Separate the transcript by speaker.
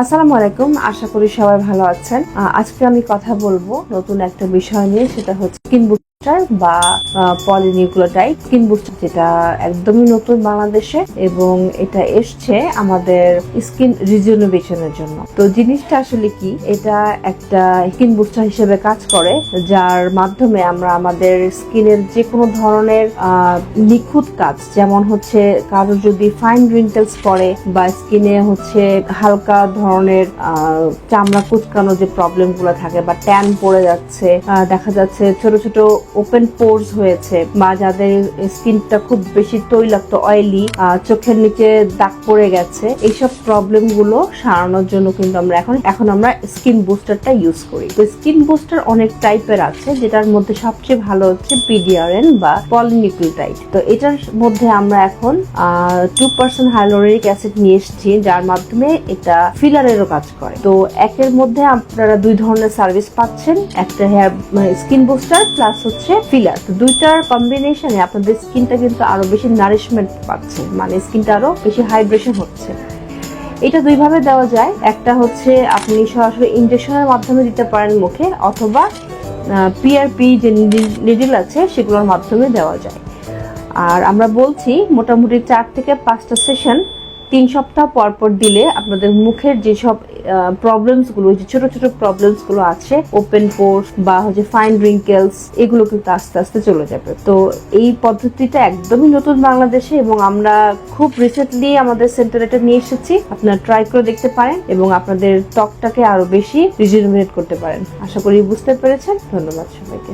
Speaker 1: আসসালামু আলাইকুম, আশা করি সবাই ভালো আছেন। আজকে আমি কথা বলব নতুন একটা বিষয় নিয়ে, সেটা হচ্ছে স্কিন বুস্টার বা পলিনিউক্লিওটাইড স্কিন বুস্টার যেটা একদমই নতুন বাংলাদেশে এবং এটা এসছে আমাদের স্কিন রিজুনেশনের জন্য। তো জিনিসটা আসলে কি? এটা একটা স্কিন বুস্টার হিসেবে কাজ করে, যার মাধ্যমে আমরা আমাদের স্কিনের যে কোনো ধরনের নিখুঁত কাজ, যেমন হচ্ছে কারোর যদি ফাইন রিঙ্কেলস পড়ে বা স্কিনে হচ্ছে হালকা ধরনের চামড়া কুচকানো যে প্রবলেমগুলো থাকে বা ট্যান পড়ে যাচ্ছে দেখা যাচ্ছে ছোট ছোট ওপেন পোর্স হয়েছে, বা যাদের স্কিনটা খুব বেশি তৈলাক্ত অয়েলি চোখের নিচে দাগ পড়ে গেছে, এইসব প্রবলেমগুলো সারানোর জন্য কিন্তু আমরা এখন এখন আমরা স্কিন বুস্টারটা ইউজ করি। তো স্কিন বুস্টার অনেক টাইপের আছে, যেটার মধ্যে সবচেয়ে ভালো হচ্ছে পিডিআরএন বা পলিনিউক্লিওটাইড তো এটার মধ্যে আমরা এখন টু পার্সেন্ট হাইলোরিক অ্যাসিড নিয়ে এসেছি, যার মাধ্যমে এটা ফিলারেরও কাজ করে। তো একের মধ্যে আপনারা দুই ধরনের সার্ভিস পাচ্ছেন, একটা হেয়ার স্কিন বুস্টার প্লাস হচ্ছে ফিলার তো দুইটার কম্বিনেশনে আপনাদের স্কিনটা কিন্তু আরও বেশি নারিশমেন্ট পাচ্ছে। মানে স্কিনটা আরও বেশি হাইড্রেশন হচ্ছে। এটা দুইভাবে দেওয়া যায়। একটা হচ্ছে আপনি সরাসরি ইনজেকশনের মাধ্যমে দিতে পারেন মুখে, অথবা পিআরপি যে নিডিল আছে, সেগুলোর মাধ্যমে দেওয়া যায়। আর আমরা বলছি মোটামুটি চার থেকে পাঁচটা সেশন তিন সপ্তাহ পর পর দিলে আপনাদের মুখের যেসব প্রবলেমসগুলো যে ছোট ছোট প্রবলেমসগুলো আছে ওপেন পোর্স বা হচ্ছে ফাইন রিঙ্কেলস এগুলো কিন্তু আস্তে আস্তে চলে যাবে। তো এই পদ্ধতিটা একদমই নতুন বাংলাদেশে এবং আমরা খুব রিসেন্টলি আমাদের সেন্টারে এটা নিয়ে এসেছি। আপনারা ট্রাই করে দেখতে পারেন এবং আপনাদের ত্বকটাকে আরও বেশি রিজুমিনেট করতে পারেন। আশা করি বুঝতে পেরেছেন। ধন্যবাদ সবাইকে।